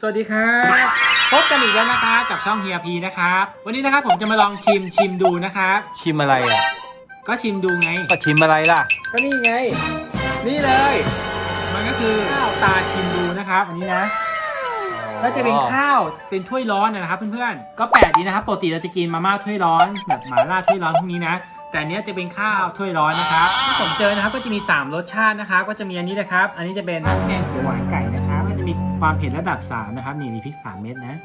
สวัสดีครับพบกันอีกแล้วนะครับกับช่องเฮียพีนะครับวันนี้นะครับผมจะมาลองชิมชิมดูนะครับชิมอะไรอะ ก็ชิมดูไง ก็ชิมอะไรล่ะ ก็นี่ไง นี่เลย มันก็คือข้าวตาชิมดูนะครับอันนี้นะก็จะเป็นข้าวเป็นถ้วยร้อนนะครับเพื่อนๆก็แปลกดีนะครับปกติเราจะกินมาม่าถ้วยร้อนแบบหม่าล่าถ้วยร้อนพวกนี้นะแต่อันเนี้ยจะเป็นข้าวถ้วยร้อนนะครับที่ผมเจอนะครับก็จะมี 3 รสชาตินะครับ ก็จะมีอันนี้นะครับ อันนี้จะเป็นแกงเขียวหวานไก่นะครับก็จะ มีความเผ็ดระดับ 3 นะครับ นี่มีพริก 3 เม็ดนะ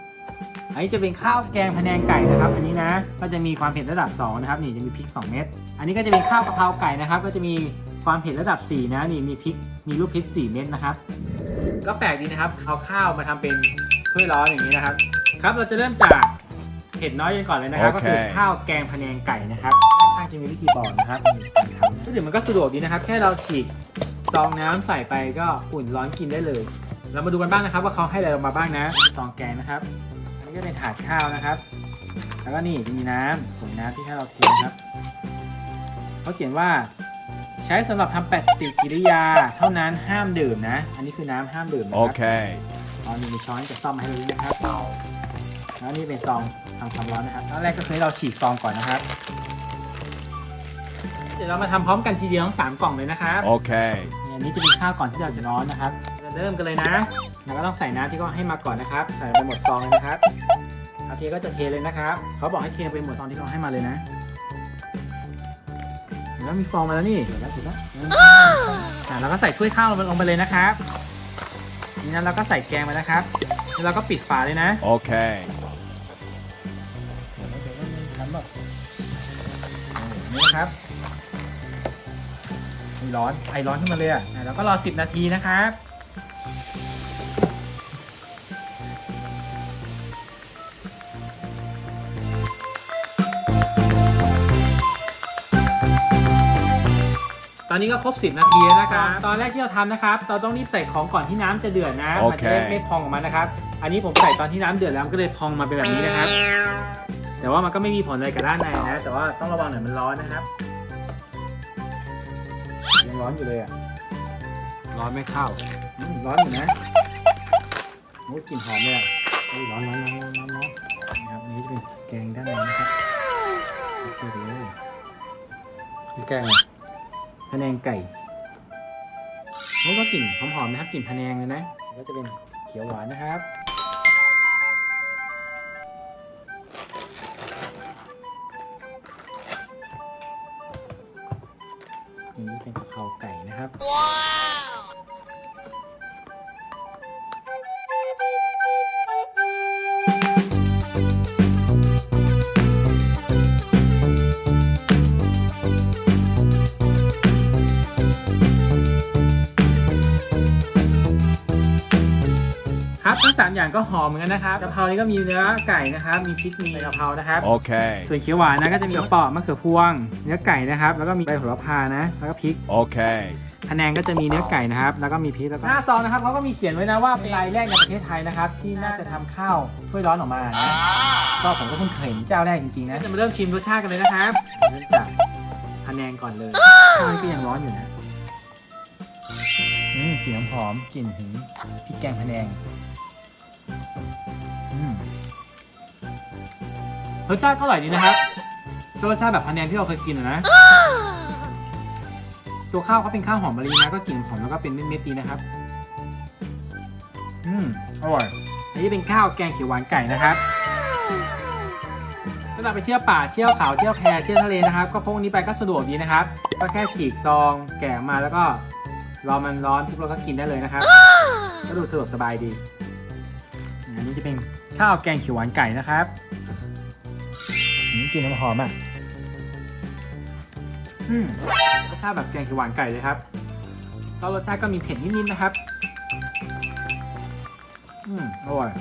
อันนี้จะเป็นข้าวแกงพะแนงไก่นะครับ อันนี้นะ ก็จะมีความเผ็ดระดับ 2 นะครับ นี่จะมีพริก 2 เม็ด อันนี้ก็จะเป็นข้าวกะเพราไก่นะครับ ก็จะมีความเผ็ดระดับ 4 นะ นี่มีพริก มีลูกพริก 4 เม็ดนะครับ ก็แปลกดีนะครับเอาข้าวมาทำเป็นถ้วยร้อนอย่างนี้นะครับ ครับ เราจะเริ่มจากเผ็ดน้อยกันก่อนเลยนะครับโอก็เคคือข้าวแกงพะแนงไก่นะครับข้างจะมีวิธีบอกนะครับมีการทำนะเดี๋ยวมันก็สะดวกดีนะครับ แค่เราฉีกซองน้ำใส่ไปก็อุ่นร้อนกินได้เลย เรามาดูกันบ้างนะครับ ว่าเขาให้อะไรเรามาบ้างนะซองแกงนะครับ อันนี้ก็เป็นถาดข้าวนะครับ แล้วก็นี่จะมีน้ำส่วนน้ำที่ให้เราเทนะครับเขาเขียนว่าใช้สำหรับทำปฏิกิริยาเท่านั้นห้ามดื่มนะ อันนี้คือน้ำห้ามดื่มนะครับ Okay. อ๋อมีมีช้อนกับซ่อมมาให้เราด้วยนะครับแล้วนี่เป็นซองทำความร้อนนะครับตอนแรกก็คือให้เราฉีกซองก่อนนะครับ เดี๋ยวเรามาทำพร้อมกันทีเดียวทั้งสามกล่องเลยนะครับ Okay. อันนี้จะเป็นข้าวก่อนที่เราจะร้อนนะครับจะ เริ่มกันเลยนะแล้วก็ต้องใส่น้ำที่เขาให้มาก่อนนะครับ ใส่ไปหมดซองเลยนะครับเอาเทก็จะเทเลยนะครับเขาบอกให้เทไปหมดซองที่เขาให้มาเลยนะเห็นแล้วมีฟองมาแล้วนี่เห็นแล้วเห็นแล้วอ่าเราก็ใส่ถ้วยข้าวลงไปเลยนะครับนี่นั้นเราก็ใส่แกงไปนะครับแล้วเราก็ปิดฝาเลยนะ Okay. ทำแบบนี่นะครับมีร้อนไอร้อนขึ้นมาเลยอะอะแล้วก็รอ 10 นาทีนะครับ ตอนนี้ก็ครบ 10 นาทีแล้วนะครับ ตอนแรกที่เราทำนะครับ เราต้องรีบใส่ของก่อนที่น้ำจะเดือดนะ โอมัเค จะได้ไม่พองออกมานะครับ อันนี้ผมใส่ตอนที่น้ำเดือดแล้วมันก็เลยพองมาเป็นแบบนี้นะครับ แต่ว่ามันก็ไม่มีผลอะไรกับด้านในนะ แต่ว่าต้องระวังหน่อยมันร้อนนะครับ ยังร้อนอยู่เลยอะ ร้อนไม่เข้า อืมร้อนอยู่นะโอ้ยกลิ่นหอมเลยอะโอ้ยร้อนร้อนร้อนร้อนร้อนร้อนนะครับนี่จะเป็นแกงด้านในนะครับโอเคเลยแกงอะไรพะแนงไก่โอ้ก็กลิ่นหอมๆนะครับกลิ่นพะแนงเลยนะแล้วก็จะเป็นเขียวหวานนะครับนี่เป็นกะเพราไก่นะครับครับ ทั้งสามอย่างก็หอมเหมือนกันนะครับกะเพรานี่ก็มีเนื้อไก่นะครับ มีพริกมีกะเพรานะครับ Okay. ส่วนเขียวหวานนะก็จะมีกระเปาะมะเขือพวง เนื้อไก่นะครับ แล้วก็มีใบโหระพานะ แล้วก็พริก Okay. คะแนนก็จะมีเนื้อไก่นะครับ แล้วก็มีพริกแล้วก็หน้าซองนะครับเขาก็มีเขียนไว้นะว่าเป็นรายแรกในประเทศไทยนะครับ ที่น่าจะทำข้าวถ้วยร้อนออกมานะก็ผมก็เพิ่งเคยเห็นเจ้าแรกจริงๆนะจะมาเริ่มชิมรสชาติกันเลยนะครับเริ่มจากคะแนนก่อนเลยข้าวนี่ก็ยังร้อนอยู่นะอืมกลิ่นหอมๆกลิ่นถึงพริกแกงพะแนงอืม รสชาติก็อร่อยดีนะครับก็รสชาติแบบพะแนงที่เราเคยกินอะนะ ตัวข้าวเขาเป็นข้าวหอมมะลินะก็กลิ่นหอมแล้วก็เป็นเม็ดๆดีนะครับ อืมอร่อย อันนี้เป็นข้าวแกงเขียวหวานไก่นะครับสำหรับไปเที่ยวป่าเที่ยวเขาเที่ยวแพเที่ยวทะเลนะครับ ก็พกอันนี้ไปก็สะดวกดีนะครับ ก็แค่ฉีกซอง แกะออกมาแล้วก็รอมันร้อนปุ๊บเราก็กินได้เลยนะครับก็ดูสะดวกสบายดี อันนี้จะเป็นข้าวแกงเขียวหวานไก่นะครับอืมกลิ่นหอมๆอะอืมรสชาติแบบแกงเขียวหวานไก่เลยครับก็รสชาติก็มีเผ็ดนิดๆนะครับ อืมอร่อย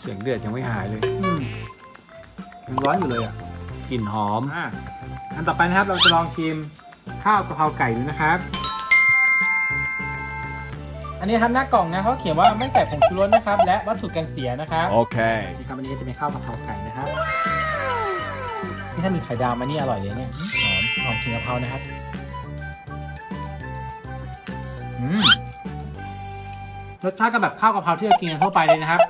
เสียงเดือดยังไม่หายเลยอืมยังร้อนอยู่เลยอะกลิ่นหอมอะอันต่อไปนะครับเราจะลองชิมข้าวกะเพราไก่ดูนะครับอั นนี้ครับหน้ากล่องนะเขาเขียนว่าไม่ใส่ผงชูรสนะครับ และวัตถุกันเสียนะครับ Okay. นี่ครับอันนี้ก็จะเป็นข้าวกะเพราไก่นะครับนี่ถ้ามีไข่ดาวมานี่อร่อยเลยเนี่ยหอมหอมกลิ่นกะเพรานะครับอืมรรสชาติก็แบบข้าวกะเพราที่เรากินกันทั่วไปเลยนะครับ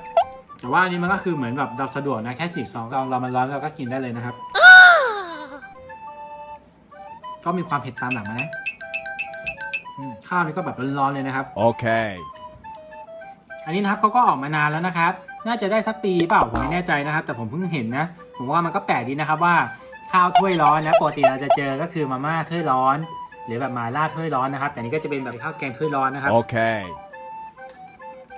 แต่ว่าอันนี้มันก็คือเหมือนแบบเราสะดวกนะแค่สี่สองซองเรามันร้อนเราก็กินได้เลยนะครับ ก็มีความเผ็ดตามหลังมานะอืม ข้าวนี่ก็แบบร้อนๆเลยนะครับ Okay. อันนี้นะครับเขาก็ออกมานานแล้วนะครับ น่าจะได้สักปีเปล่าผมไม่แน่ใจนะครับ แต่ผมเพิ่งเห็นนะ ผมว่ามันก็แปลกดีนะครับว่าข้าวถ้วยร้อนนะปกติเราจะเจอก็คือมาม่าถ้วยร้อน หรือแบบมาล่าถ้วยร้อนนะครับ แต่นี่ก็จะเป็นแบบข้าวแกงถ้วยร้อนนะครับ Okay.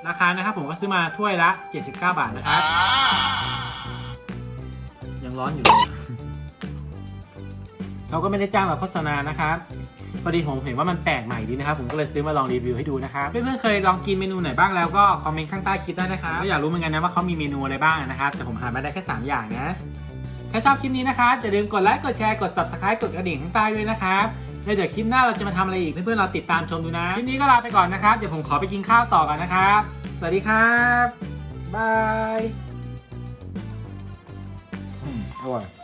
ราคานะครับผมก็ซื้อมาถ้วยละ 79 บาทนะครับ ยังร้อนอยู่เลยเขาก็ไม่ได้จ้างเราโฆษณานะครับ พอดีผมเห็นว่ามันแปลกใหม่ดีนะครับ ผมก็เลยซื้อมาลองรีวิวให้ดูนะครับเพื่อนๆเคยลองกินเมนูไหนบ้างแล้วก็คอมเมนต์ข้างใต้คลิปได้นะครับก็อยากรู้เหมือนกันนะว่าเขามีเมนูอะไรบ้างนะครับแต่ผมหามาได้แค่3อย่างนะถ้าชอบคลิปนี้นะครับอย่าลืมกดไลค์กดแชร์กด subscribe กดกระดิ่งข้างใต้ด้วยนะครับแล้วเดี๋ยวคลิปหน้าเราจะมาทำอะไรอีกเพื่อนๆเราติดตามชมดูนะคลิปนี้ก็ลาไปก่อนนะครับเดี๋ยวผมขอไปกินข้าวต่อก่อนนะครับสวัสดีครับบายอืมอร่อย